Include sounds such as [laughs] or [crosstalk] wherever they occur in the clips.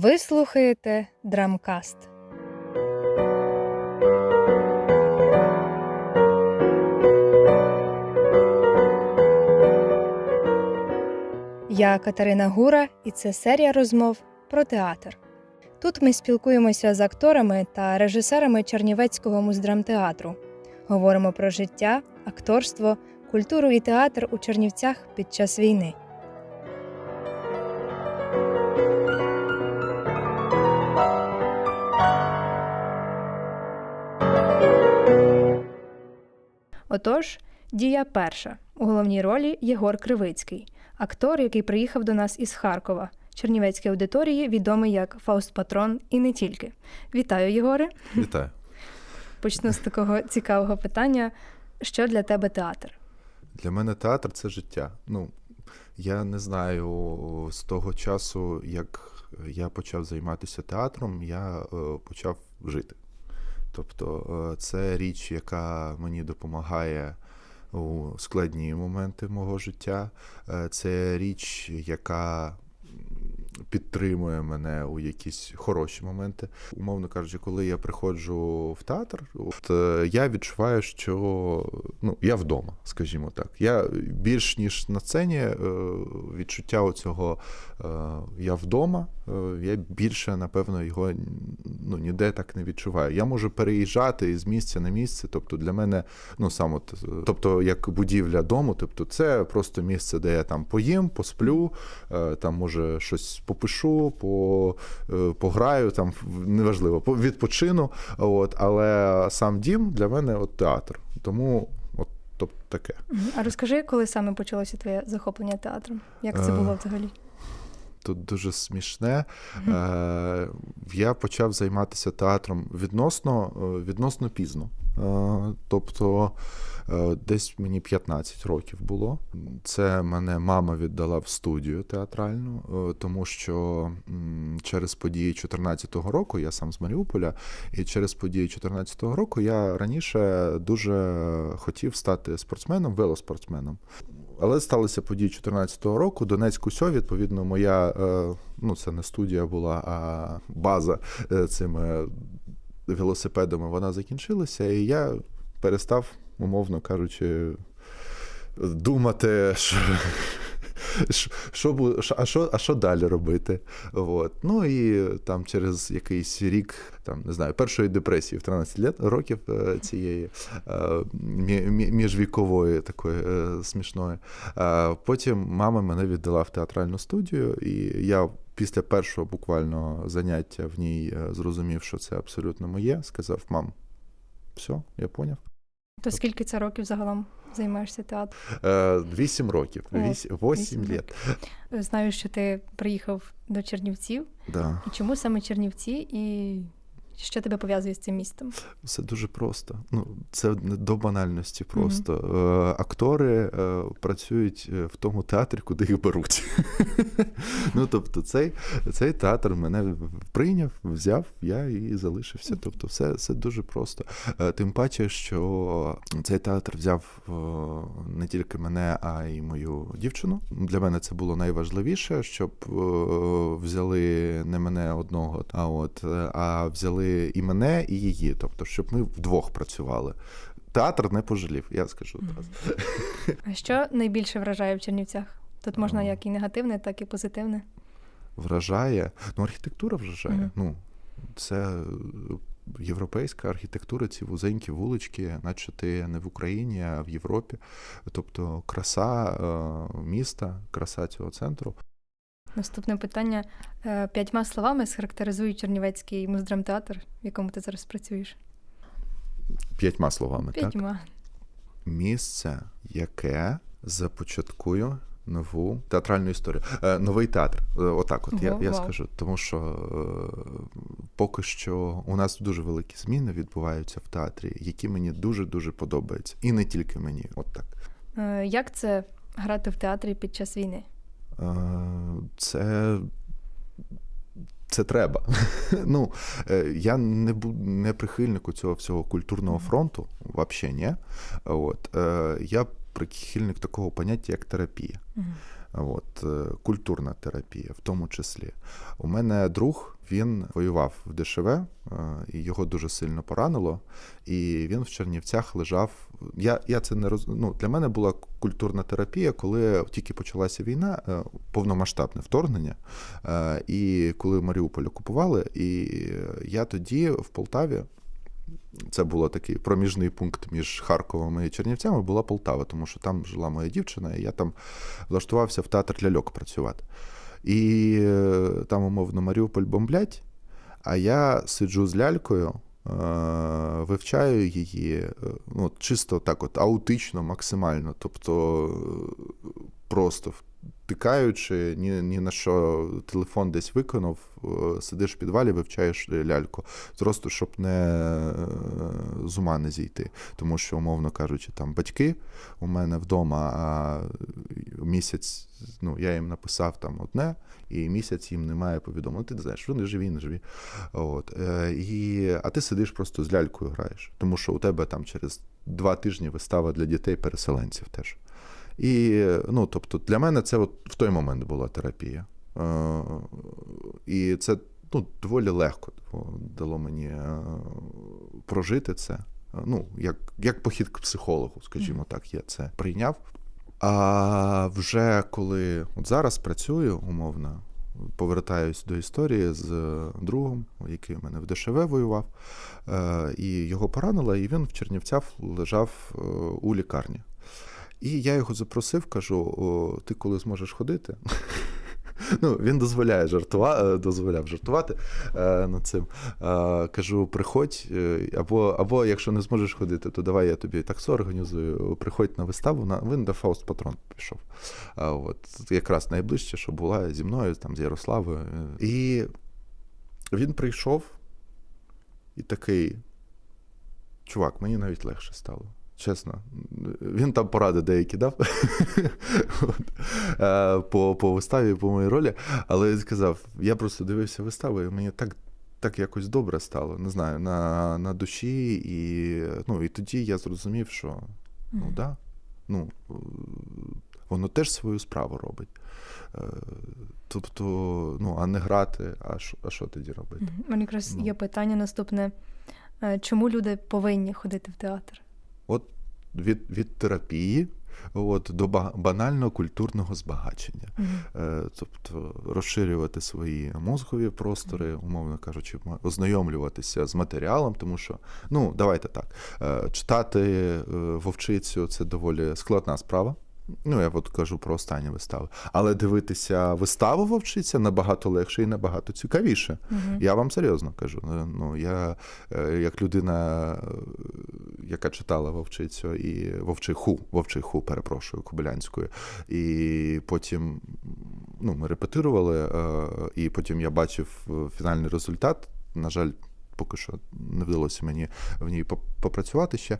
Ви слухаєте Драмкаст. Я Катерина Гура, і це серія розмов про театр. Тут ми спілкуємося з акторами та режисерами Чернівецького муздрамтеатру. Говоримо про життя, акторство, культуру і театр у Чернівцях під час війни. Отож, дія перша. У головній ролі Єгор Кривицький, актор, який приїхав до нас із Харкова. Чернівецькій аудиторії відомий як Фауст Патрон і не тільки. Вітаю, Єгоре. Вітаю. Почну з такого цікавого питання: що для тебе театр? Для мене театр це життя. Ну, я не знаю, з того часу, як я почав займатися театром, я е, почав жити. Тобто, е, це річ, яка мені допомагає у складні моменти мого життя. Е, Це річ, яка підтримує мене у якісь хороші моменти. Умовно кажучи, коли я приходжу в театр, от, е, я відчуваю, що ну, я вдома, скажімо так. Я більш ніж на сцені е, відчуття оцього е, я вдома, я більше, напевно, його ну, ніде так не відчуваю. Я можу переїжджати з місця на місце. Тобто для мене, ну сам тобто як будівля дому, тобто це просто місце, де я там поїм, посплю, там може щось попишу, по, е, пограю, там неважливо, відпочину. От, але сам дім для мене от театр. Тому от тобто таке. А розкажи, коли саме почалося твоє захоплення театром? Як це Е, було взагалі? Тут дуже смішне. Е, я почав займатися театром відносно, відносно пізно. Тобто десь мені 15 років було. Це мене мама віддала в студію театральну, е, тому що через події 14-го року, я сам з Маріуполя, і через події 14-го року я раніше дуже хотів стати спортсменом, велоспортсменом. Але сталися події 14-го року. Донецьк усьо, відповідно, моя е, ну це не студія була, а база е, цими велосипедами вона закінчилася, і я перестав, умовно кажучи, думати, що. Що, а, що, а що далі робити? От. Ну і там через якийсь рік, там не знаю, першої депресії в 13 лет, років е, цієї е, мі- мі- міжвікової такої е, смішної. Потім мама мене віддала в театральну студію, і я після першого буквально заняття в ній зрозумів, що це абсолютно моє. Сказав: мам, все, я поняв. То скільки це років загалом займаєшся театром? Е, Вісім років, вісім, літ. Знаю, що ти приїхав до Чернівців. Да. І чому саме Чернівці, і що тебе пов'язує з цим містом? Все дуже просто. Ну, це не до банальності просто. Е, актори е, працюють е, в тому театрі, куди їх беруть. [laughs] ну, тобто, цей, цей театр мене прийняв, взяв, я і залишився. Тобто, все, все дуже просто. Тим паче, що цей театр взяв не тільки мене, а й мою дівчину. Для мене це було найважливіше, щоб взяли не мене одного, а от а взяли і мене, і її. Тобто, щоб ми вдвох працювали. Театр не пожалів, я скажу одразу. А що найбільше вражає в Чернівцях? Тут можна Ага. як і негативне, так і позитивне. Вражає. Ну, архітектура вражає. Мгм. Ну, це е, європейська архітектура, ці вузенькі вулички, наче ти не в Україні, а в Європі. Тобто краса е, міста, краса цього центру. Наступне питання Е, п'ятьма словами схарактеризує Чернівецький муздрамтеатр, в якому ти зараз працюєш. П'ятьма словами, так? Місце, яке започаткує нову театральну історію. Е, новий театр. Е, Отак, от я, Ого, я вау. скажу. Тому що е, поки що у нас дуже великі зміни відбуваються в театрі, які мені дуже-дуже подобаються. І не тільки мені. От так. Як це грати в театрі під час війни? Е, Це. Це треба. [laughs] ну, е, я не бу- не прихильник у цього всього культурного фронту, взагалі ні. От, е, я прихильник такого поняття, як терапія. От, культурна терапія, в тому числі. У мене друг він воював в ДШВ, е, і його дуже сильно поранило. І він в Чернівцях лежав. Я, я це не роз... ну, Для мене була культурна терапія, коли тільки почалася війна, е, повномасштабне вторгнення. Е, І коли Маріуполь окупували, і я тоді в Полтаві. Це був такий проміжний пункт між Харковом і Чернівцями, була Полтава, тому що там жила моя дівчина, і я там влаштувався в театр ляльок працювати. І е, там, умовно, Маріуполь бомблять, а я сиджу з лялькою, е, вивчаю її е, ну, чисто так, от аутично, максимально. Тобто просто втикаючи, ні, ні на що телефон десь виконав, е, сидиш в підвалі, вивчаєш ляльку. Просто щоб не е, з ума не зійти. Тому що, умовно кажучи, там батьки у мене вдома, а місяць, ну, я їм написав там одне, і місяць їм немає повідомлень. Ти не знаєш, вони живі, не живі. От. Е, І, а ти сидиш просто з лялькою граєш, тому що у тебе там через два тижні вистава для дітей-переселенців теж. І ну, тобто, для мене це от в той момент була терапія. Е, І це ну, доволі легко дало мені е, прожити це. Ну, як, як похід к психологу, скажімо так, я це прийняв. А вже коли от зараз працюю умовно, повертаюсь до історії з другом, який у мене в ДШВ воював, е, і його поранило, і він в Чернівцях лежав е, у лікарні. І я його запросив, кажу: «О, ти коли зможеш ходити? [laughs] Ну, він дозволяє жартувати, дозволяв жартувати е, над цим. Е, кажу, приходь, е, або, або якщо не зможеш ходити, то давай я тобі таксо організую. Приходь на виставу. На він до Фауст Патрон пішов. А, от, якраз найближче, що була зі мною, там, з Ярославою. І він прийшов і такий. Чувак, мені навіть легше стало. Чесно, він там поради деякі дав [laughs] От. Е, по по виставі, по моїй ролі. Але він сказав: я просто дивився виставу, і мені так так якось добре стало. Не знаю, на на душі. І ну, і тоді я зрозумів, що ну, да, ну, воно теж свою справу робить. Е, Тобто, ну, а не грати, а що, а що тоді робити? У мене якраз Ну. є питання наступне: Е, чому люди повинні ходити в театр? Від, від терапії от, до ба- банального культурного збагачення. Е, Тобто розширювати свої мозгові простори, умовно кажучи, ознайомлюватися з матеріалом, тому що, ну, давайте так, е, читати е, вовчицю це доволі складна справа. Ну, я от кажу про останні вистави. Але дивитися виставу вовчиця набагато легше і набагато цікавіше. Мгм. Я вам серйозно кажу. Е, Ну, я е, як людина, е, яка читала вовчицю і вовчиху, вовчиху, перепрошую, Кобилянською, і потім ну, ми репетирували, і потім я бачив фінальний результат. На жаль, поки що не вдалося мені в ній попрацювати ще.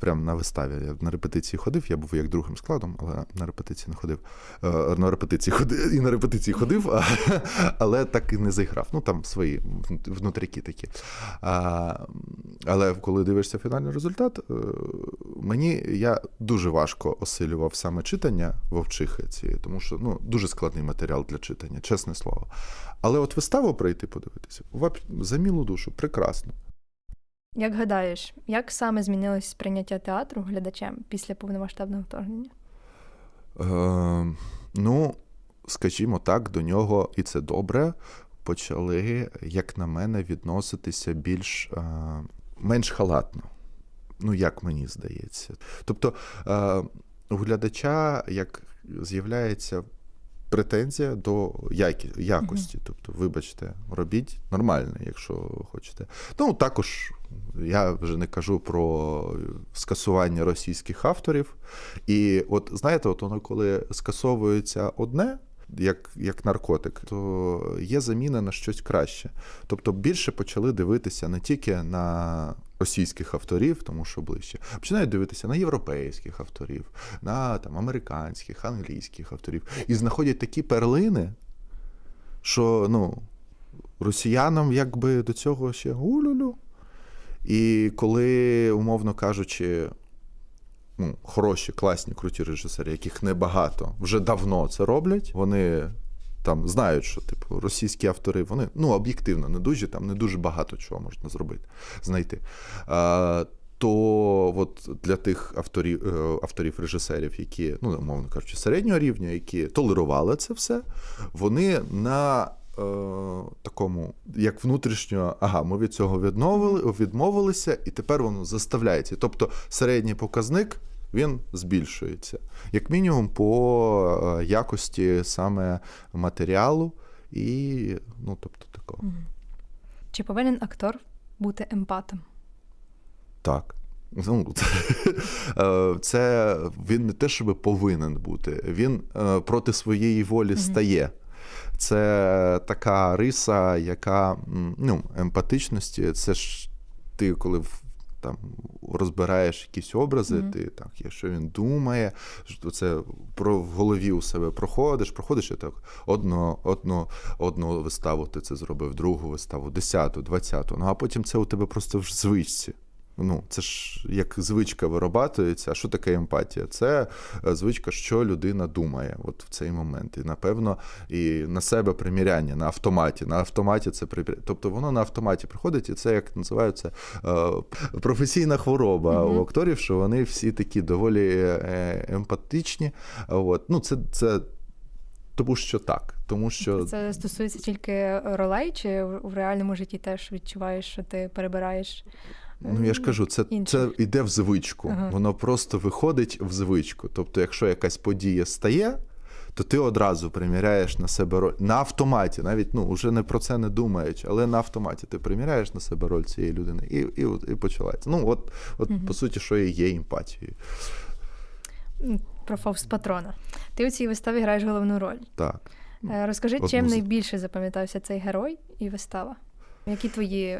Прямо на виставі. Я на репетиції ходив, я був як другим складом, але на репетиції не ходив. Е, На репетиції ходив [laughs] і на репетиції ходив, [laughs] але так і не зіграв. Ну там свої внутріки такі. Але коли дивишся фінальний результат, е, мені я дуже важко осилював саме читання вовчихи цієї, тому що ну, дуже складний матеріал для читання, чесне слово. Але от виставу прийти подивитися, за мілу душу, прекрасно. Як гадаєш, як саме змінилось сприйняття театру глядачем після повномасштабного вторгнення? Е, ну, скажімо так, до нього, і це добре, почали, як на мене, відноситися більш е, менш халатно. Ну, як мені здається. Тобто, е, у глядача як з'являється претензія до які, якості. Тобто, вибачте, робіть нормально, якщо хочете. Ну, також я вже не кажу про скасування російських авторів. І от знаєте, от воно коли скасовується одне. Як, як наркотик, то є заміна на щось краще. Тобто більше почали дивитися не тільки на російських авторів, тому що ближче, а починають дивитися на європейських авторів, на там, американських, англійських авторів. І знаходять такі перлини, що ну, росіянам якби до цього ще улюлю. І коли, умовно кажучи, ну, хороші, класні, круті режисери, яких небагато вже давно це роблять. Вони там знають, що типу російські автори, вони ну об'єктивно не дуже, там не дуже багато чого можна зробити, знайти. А, то от для тих авторів, е, авторів режисерів, які, ну, умовно кажучи, середнього рівня, які толерували це все, вони на е, такому, як внутрішньо, ага, ми від цього відмовили, відмовилися, і тепер воно заставляється. Тобто середній показник він збільшується, як мінімум, по е, якості саме матеріалу і ну, тобто такого. Чи повинен актор бути емпатом? Так. Ну, е, це він не те, щоб повинен бути, він проти своєї волі стає. Це така риса, яка ну, емпатичності, це ж ти, коли в- там розбираєш якісь образи, Мгм. ти так, що він думає, що це про в голові у себе проходиш, проходиш і так одну, одну, одну виставу ти це зробив, другу виставу, десяту, двадцяту. Ну а потім це у тебе просто в звичці. Ну, це ж як звичка вирабатується. А що таке емпатія? Це е, звичка, що людина думає от в цей момент. І напевно, і на себе приміряння на автоматі. На автоматі це приміряння. Тобто воно на автоматі приходить, і це як називається е, професійна хвороба Мгм. у акторів, що вони всі такі доволі е, емпатичні. От. Ну, це, це тому що так. Тому що Це стосується тільки ролей, чи в реальному житті теж відчуваєш, що ти перебираєш? Ну, я ж кажу, це, це йде в звичку. Ага. Воно просто виходить в звичку. Тобто, якщо якась подія стає, то ти одразу приміряєш на себе роль на автоматі, навіть ну вже не про це не думаючи, але на автоматі ти приміряєш на себе роль цієї людини, і, і, і починається. Ну, от, от Мгм. по суті, що і є емпатією. Про Фовс Патрона. Ти у цій виставі граєш головну роль. Так. Е, Розкажи, чим з- найбільше запам'ятався цей герой і вистава? Які твої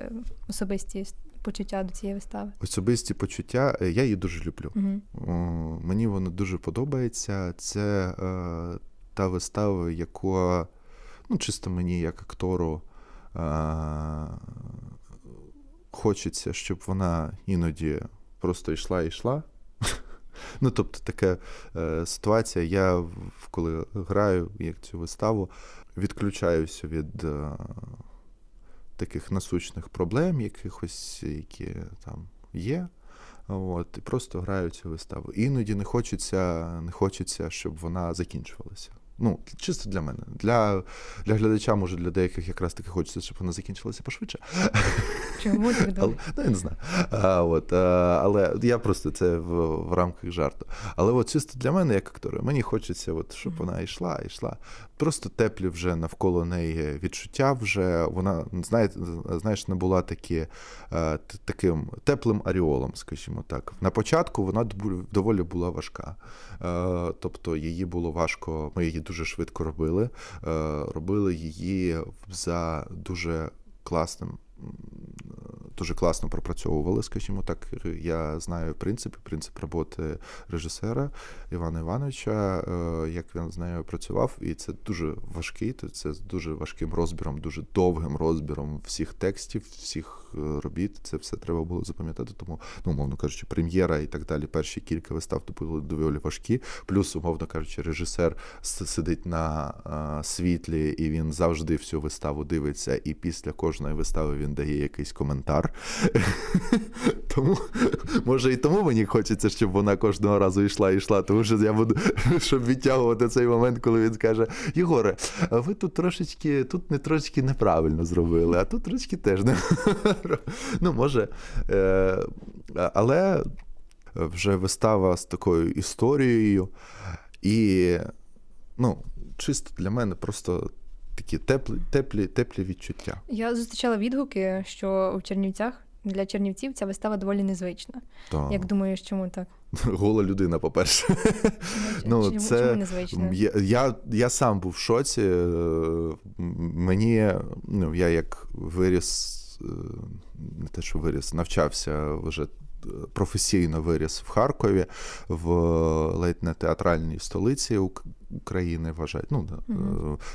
особисті почуття до цієї вистави? Особисті почуття, е, я її дуже люблю. Угу. Мені воно дуже подобається. Це е, та вистава, яка, ну, чисто мені, як актору, е, хочеться, щоб вона іноді просто йшла і йшла. [laughs] Ну, тобто, така е, ситуація. Я, коли граю як цю виставу, відключаюся від е, таких насущних проблем, якихось, які там є. От, і просто граю цю виставу. Іноді не хочеться, не хочеться, щоб вона закінчувалася. Ну, чисто для мене. Для, для глядача, може, для деяких якраз таки хочеться, щоб вона закінчилася пошвидше. Чому так Але, ну, я не знаю. А, от, а, але я просто це в, в рамках жарту. Але от чисто для мене, як актора, мені хочеться, от, щоб вона йшла, йшла. Просто теплі вже навколо неї відчуття. Вже вона знаєте, знаєш, не була такі, е, таким теплим аріолом, скажімо так. На початку вона доволі була важка. Е, Тобто її було важко, ми її дуже швидко робили. Е, Робили її за дуже класним. Дуже класно пропрацьовували, скажімо так. Я знаю принцип, принцип роботи режисера Івана Івановича, е, як він з нею працював, і це дуже важкий, це з дуже важким розбіром, дуже довгим розбіром всіх текстів, всіх робіт. Це все треба було запам'ятати. Тому, ну, умовно кажучи, прем'єра і так далі. Перші кілька вистав то були доволі важкі. Плюс, умовно кажучи, режисер сидить на е, світлі, і він завжди всю виставу дивиться, і після кожної вистави він дає якийсь коментар. [laughs] Тому може і тому мені хочеться, щоб вона кожного разу йшла і йшла, тому що я буду [laughs] щоб відтягувати цей момент, коли він скаже: Єгоре, а ви тут трошечки, тут не трошечки неправильно зробили, а тут трошки теж не [laughs] [laughs] ну, може. Е, але вже вистава з такою історією, і ну, чисто для мене просто такі теплі, теплі, теплі відчуття. Я зустрічала відгуки, що у Чернівцях для чернівців ця вистава доволі незвична. То... Як думаєш, чому так? [laughs] Гола людина, по-перше. Ну, чому, це- чому? Я, я, я сам був в шоці. е, Мені, ну, я як виріс, не те, що виріс, навчався вже. е, Професійно виріс в Харкові в ледь не театральній столиці Ук- країни вважають. Ну, е,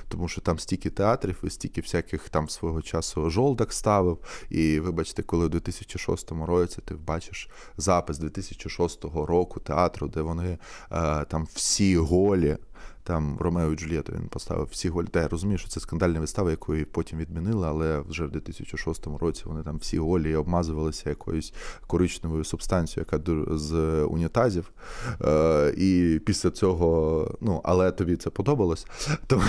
тому що там стільки театрів і стільки всяких там свого часу жолдак ставив. І вибачте, коли у 2006 році ти бачиш запис 2006 року театру, де вони е, там всі голі. Там Ромео і Джульєту він поставив всі голі. Я розумію, що це скандальна вистава, яку потім відмінили, але вже в 2006 році вони там всі голі обмазувалися якоюсь коричневою субстанцією, яка з унітазів. Е, і після цього, ну, але тобі це подобалось. [laughs] То,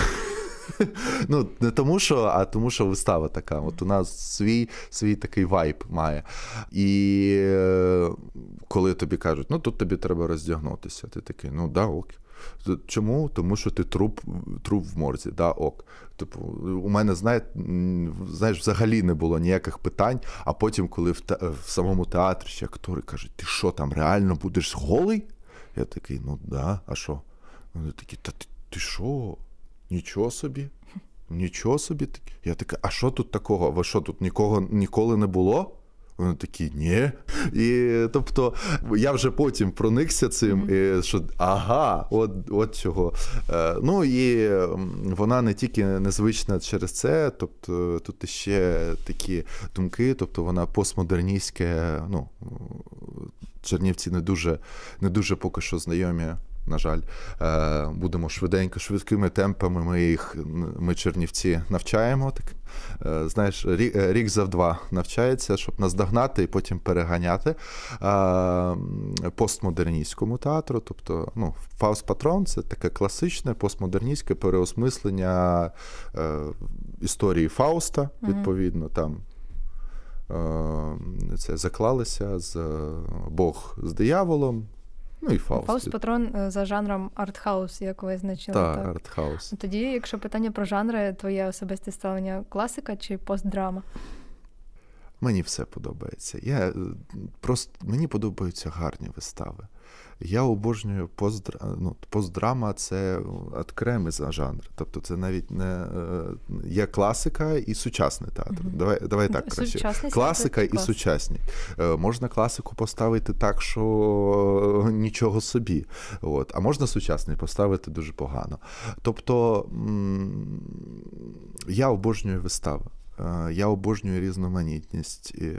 ну, не тому, що, а тому, що вистава така. От у нас свій, свій такий вайб має. І е, коли тобі кажуть, ну тут тобі треба роздягнутися, ти такий, ну да, ок. Чому? Тому що ти труп, труп в морзі, да, ок. Типу, у мене знає, знаєш, взагалі не було ніяких питань. А потім, коли в, те- в самому театрі ще актори кажуть, ти що там реально будеш голий? Я такий, ну да, а що? Вони такі, та ти, ти що? Нічого собі? Нічого собі. Я такий, а що тут такого? Ви що тут нікого ніколи не було? Вони такі, ні. І тобто я вже потім проникся цим, і, що ага, от, от чого. Е, ну і вона не тільки незвична через це, тобто тут ще такі думки, тобто вона постмодерністське, ну, Чернівці не дуже, не дуже поки що знайомі. На жаль, Е, будемо швиденько, швидкими темпами. Ми їх, ми чернівці навчаємо. Так Е, знаєш, рік, рік за два навчається, щоб наздогнати і потім переганяти е, постмодерністському театру. Тобто, ну, Фауст Патрон це таке класичне постмодерністське переосмислення е, історії Фауста, відповідно, там. е, Це заклалися з е, Бог з дияволом. Ну і Фауст. Фауст Патрон е, за жанром артхаус, як визначили. Так, так. артхаус. Тоді, якщо питання про жанри, твоє особисте ставлення класика чи постдрама? Мені все подобається. Я е, просто мені подобаються гарні вистави. Я обожнюю постдра... ну, постдрама це окремий за жанр. Тобто це навіть не е, є класика і сучасний театр. Мгм. Давай, давай так краще. Класика і клас. сучасні. Е, Можна класику поставити так, що нічого собі. От. А можна сучасний поставити дуже погано. Тобто я обожнюю вистави. Е, Я обожнюю різноманітність. е,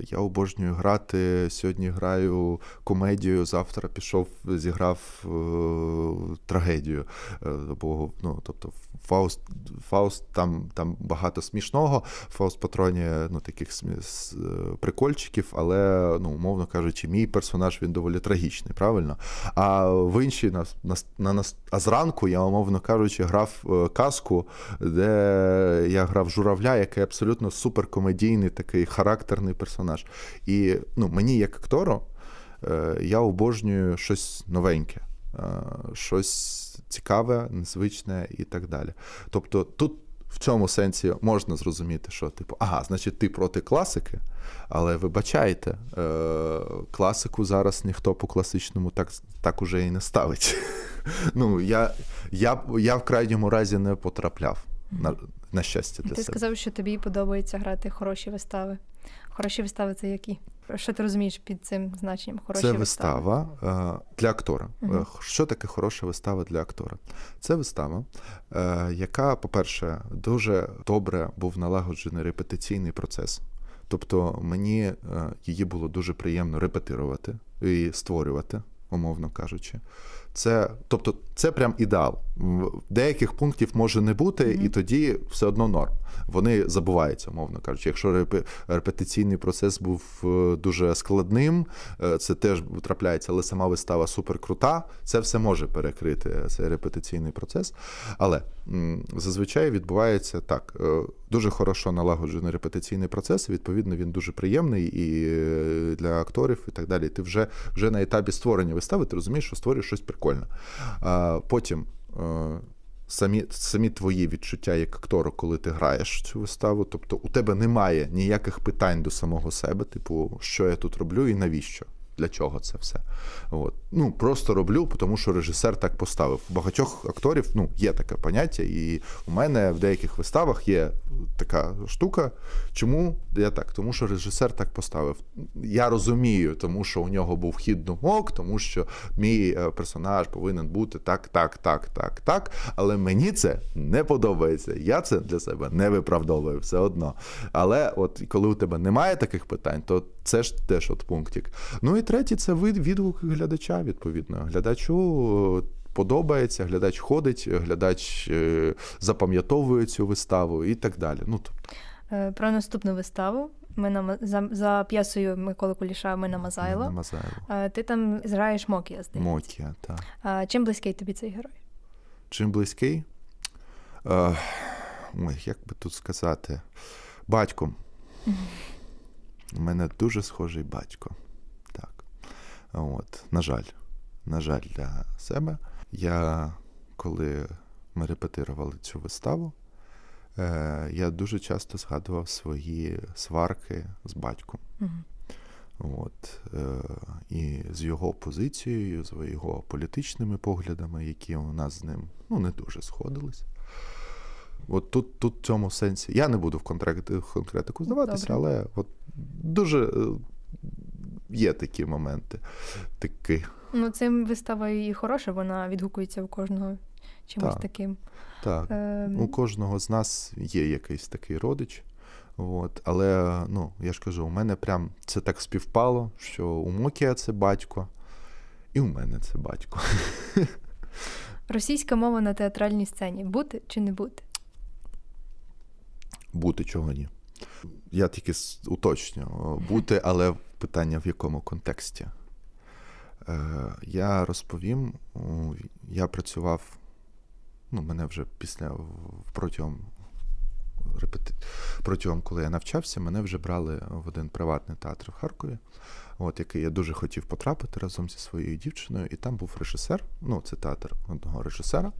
Я обожнюю грати. Сьогодні граю комедію, завтра пішов, зіграв е, трагедію. Бо, ну, тобто, Фауст, Фауст там, там багато смішного. Фауст Патроні ну, таких е, прикольчиків, але, ну, умовно кажучи, мій персонаж він доволі трагічний, правильно? А в іншій на, на, на, а зранку я, умовно кажучи, грав е, казку, де я грав журавля, який абсолютно суперкомедійний, такий характерний персонаж. І ну, мені, як актору, е, я обожнюю щось новеньке, щось цікаве, незвичне і так далі. Тобто тут. В цьому сенсі можна зрозуміти, що типу, ага, значить, ти проти класики, але вибачайте, е, класику зараз ніхто по класичному так, так уже і не ставить. [laughs] Ну, я, я, я в крайньому разі не потрапляв. На, на щастя для Ти себе. сказав, що тобі подобається грати хороші вистави. Хороші вистави це які? Що ти розумієш під цим значенням? Хороші Це вистави? вистава е, для актора. Е, Що таке хороша вистава для актора? Це вистава, е, яка, по-перше, дуже добре був налагоджений репетиційний процес. Тобто мені її було дуже приємно репетирувати і створювати, умовно кажучи. Це, тобто, це прям ідеал. Деяких пунктів може не бути, Мгм. і тоді все одно норм. Вони забуваються, умовно кажучи. Якщо репе- репетиційний процес був е, дуже складним, е, це теж трапляється, але сама вистава суперкрута, це все може перекрити е, цей репетиційний процес. Але зазвичай відбувається так: дуже хорошо налагоджений репетиційний процес, відповідно він дуже приємний і для акторів, і так далі. Ти вже, вже на етапі створення вистави ти розумієш, що створюєш щось прикольне. Потім. Е, Самі, самі твої відчуття як актора, коли ти граєш цю виставу. Тобто у тебе немає ніяких питань до самого себе, типу, що я тут роблю і навіщо. Для чого це все. От. Ну, просто роблю, тому що режисер так поставив. У багатьох акторів ну, є таке поняття, і у мене в деяких виставах є така штука. Чому я так? Тому що режисер так поставив. Я розумію, тому що у нього був хід думок, тому що мій е, персонаж повинен бути так, так, так, так, так. Але мені це не подобається. Я це для себе не виправдовую все одно. Але от коли у тебе немає таких питань, то це ж теж от пунктик. Ну і третє, це відгук глядача, відповідно. Глядачу. е, Подобається, глядач ходить, глядач е, запам'ятовує цю виставу і так далі. Ну, тобто, Е, Про наступну виставу. Ми на за, за п'єсою Миколи Куліша Ми на Мазайло. Ти там граєш Мокія, здається. Мокія, так. Чим близький тобі цей герой? Чим близький? Ой, як би тут сказати? Батьком. У мене дуже схожий батько. От, на жаль, на жаль, для себе. Я, коли ми репетирували цю виставу, е, я дуже часто згадував свої сварки з батьком. Мгм. От, е, і з його позицією, з його політичними поглядами, які у нас з ним ну, не дуже сходились. От тут, тут в цьому сенсі. Я не буду в конкретику здаватися, Добре. але от дуже е, є такі моменти. Такі. Ну, цим вистава і хороша, вона відгукується у кожного чимось Так. таким. Так. Е, У кожного з нас є якийсь такий родич. От, але ну, я ж кажу, у мене прям це так співпало, що у Мокія це батько, і у мене це батько. Російська мова на театральній сцені бути чи не бути? Бути чого ні. Я тільки с- уточню. Бути, але питання в якому контексті. Е, я розповім, я працював, ну, мене вже після протягом протягом, коли я навчався, мене вже брали в один приватний театр в Харкові, от, який я дуже хотів потрапити разом зі своєю дівчиною. І там був режисер, ну, це театр одного режисера.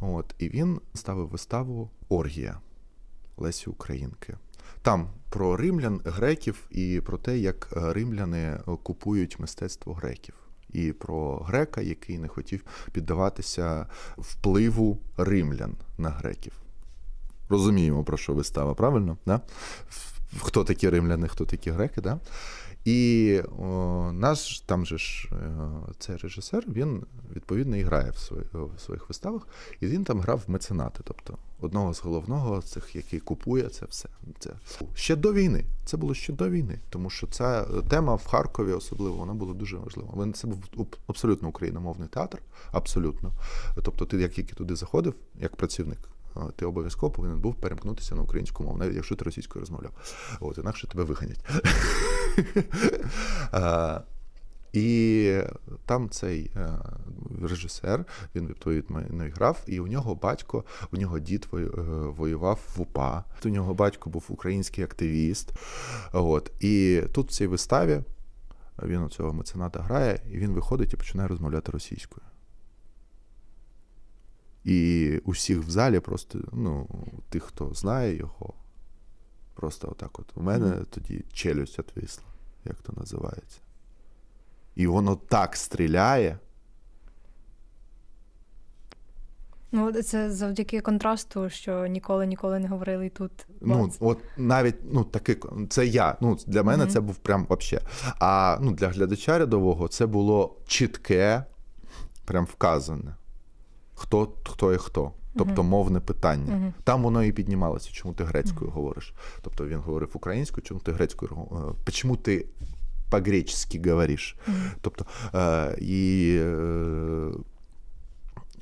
От, і він ставив виставу Оргія Лесі Українки. Там про римлян, греків і про те, як е, римляни купують мистецтво греків. І про грека, який не хотів піддаватися впливу римлян на греків. Розуміємо, про що вистава, правильно? Да? Хто такі римляни, хто такі греки, да? І о, наш там же ж е, цей режисер, він відповідно і грає в, свої, в своїх виставах, і він там грав в меценати, тобто одного з головного цих, який купує це все. Це ще до війни. Це було ще до війни, тому що ця тема в Харкові особливо вона була дуже важлива. Це був абсолютно україномовний театр, абсолютно. Тобто, ти як тільки туди заходив, як працівник. Ти обов'язково повинен був перемкнутися на українську мову, навіть якщо ти російською розмовляв. От, інакше тебе виганять. [laughs] І там цей е, режисер, він відповідно грав, і у нього батько, у нього дід е, воював в УПА. У нього батько був український активіст. От. І тут в цій виставі він у цього мецената грає, і він виходить і починає розмовляти російською. І усіх в залі просто, ну, тих, хто знає його, просто отак от. У мене Мгм. тоді челюсть відвисла, як то називається. І воно так стріляє. Ну, це завдяки контрасту, що ніколи ніколи не говорили і тут. Ну, От. навіть ну, таки, це я. Ну, для мене Мгм. це був прям вообще. А ну, для глядача рядового це було чітке, прям вказане. Хто, хто і хто. Тобто мовне питання. Мгм. Там воно і піднімалося, чому ти грецькою говориш. Тобто він говорив українською, чому ти грецькою говориш. Чому ти по-гречески говориш? Мгм. Тобто, е, і е,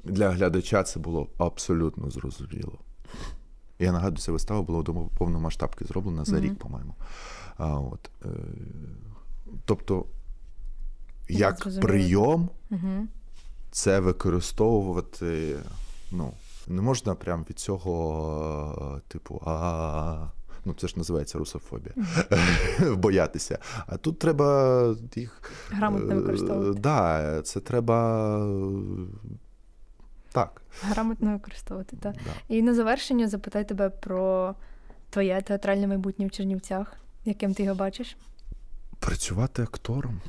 для глядача це було абсолютно зрозуміло. Я нагадую, ця вистава була до повномасштабки зроблена за рік, по-моєму. А, от, е, тобто, як прийом Угу. Це використовувати, ну, не можна прям від цього, е, типу, а. Ну, це ж називається русофобія. [laughs] Боятися. А тут треба їх. Грамотно використовувати. да, це треба. е, Так. Грамотно використовувати, так. Да. І на завершення запитай тебе про твоє театральне майбутнє в Чернівцях, яким ти його бачиш. Працювати актором.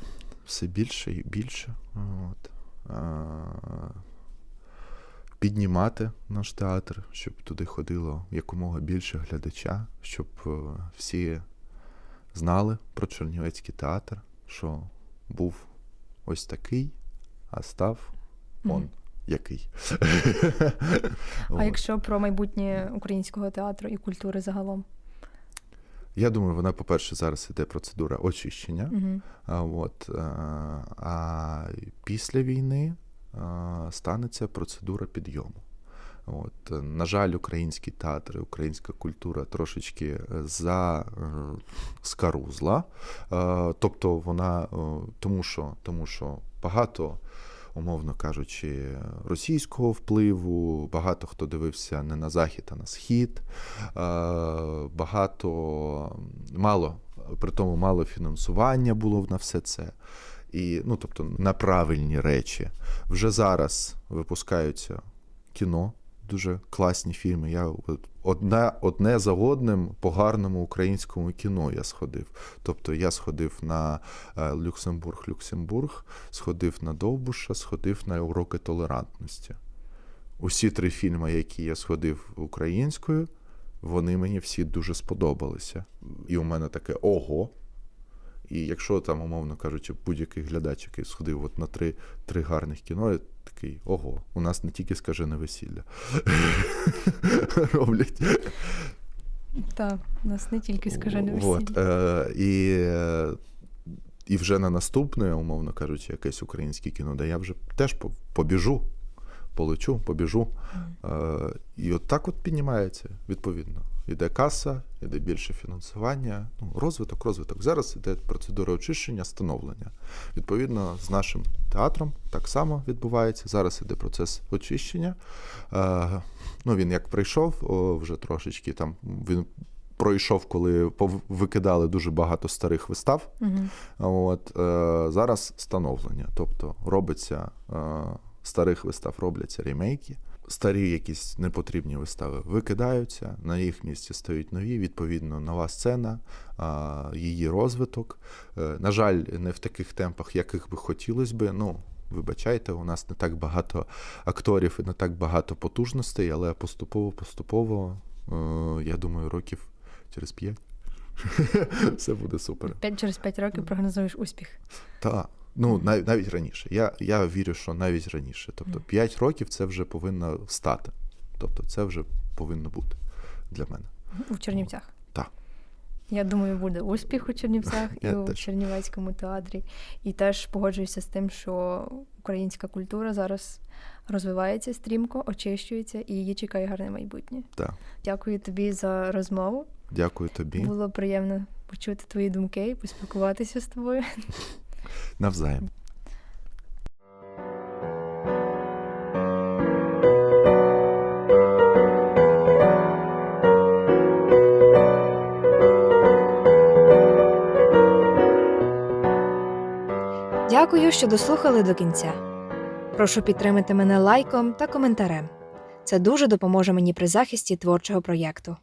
все більше і більше. От. А, піднімати наш театр, щоб туди ходило якомога більше глядача, щоб е, всі знали про Чернівецький театр, що був ось такий, а став он який. А [laughs] якщо про майбутнє українського театру і культури загалом? Я думаю, вона, по-перше, зараз іде процедура очищення. Угу. А, от, е, а після війни е, станеться процедура підйому. От, е, на жаль, український театр, і українська культура трошечки за скарузла. Тобто вона тому, що, тому що багато. Умовно кажучи, російського впливу, багато хто дивився не на захід, а на схід. Е, Багато мало, при тому мало фінансування було на все це. І, ну, тобто, на правильні речі. Вже зараз випускаються кіно, дуже класні фільми. Я одне, одне за одним по гарному українському кіно я сходив. Тобто я сходив на е, Люксембург, Люксембург, сходив на Довбуша, сходив на уроки толерантності. Усі три фільми, які я сходив українською, вони мені всі дуже сподобалися. І у мене таке ого. І якщо там, умовно кажучи, будь-який глядач, який сходив от на три, три гарних кіно, такий ого, у нас не тільки скажене весілля [laughs] роблять. Так, у нас не тільки скажене весілля. е, і, е, і вже на наступне, умовно кажучи, якесь українське кіно, де я вже теж побіжу, полечу, побіжу. Е, і от так от піднімається, відповідно. Іде каса, іде більше фінансування, ну, розвиток, розвиток. Зараз іде процедура очищення, становлення. Відповідно, з нашим театром так само відбувається. Зараз іде процес очищення. Е, ну, він як прийшов, о, вже трошечки там він пройшов, коли викидали дуже багато старих вистав. Угу. От, е, зараз становлення. Тобто робиться е, старих вистав, робляться ремейки. Старі якісь непотрібні вистави викидаються, на їх місці стають нові, відповідно, нова сцена, її розвиток. Е, На жаль, не в таких темпах, яких би хотілося би. Ну, вибачайте, у нас не так багато акторів і не так багато потужностей, але поступово-поступово, е, я думаю, років через п'ять [laughs] все буде супер. П'ять через п'ять років прогнозуєш успіх. Так, ну нав, навіть раніше. Я, я вірю, що навіть раніше. Тобто 5 років це вже повинно стати. Тобто це вже повинно бути для мене. У Чернівцях. Так. Я думаю, буде успіх у Чернівцях [laughs] і Я у теж. Чернівецькому театрі. І теж погоджуюся з тим, що українська культура зараз розвивається стрімко, очищується і її чекає гарне майбутнє. Так. Дякую тобі за розмову. Дякую тобі. Було приємно почути твої думки і поспілкуватися з тобою. [laughs] Навзаєм. Дякую, що дослухали до кінця. Прошу підтримати мене лайком та коментарем. Це дуже допоможе мені при захисті творчого проєкту.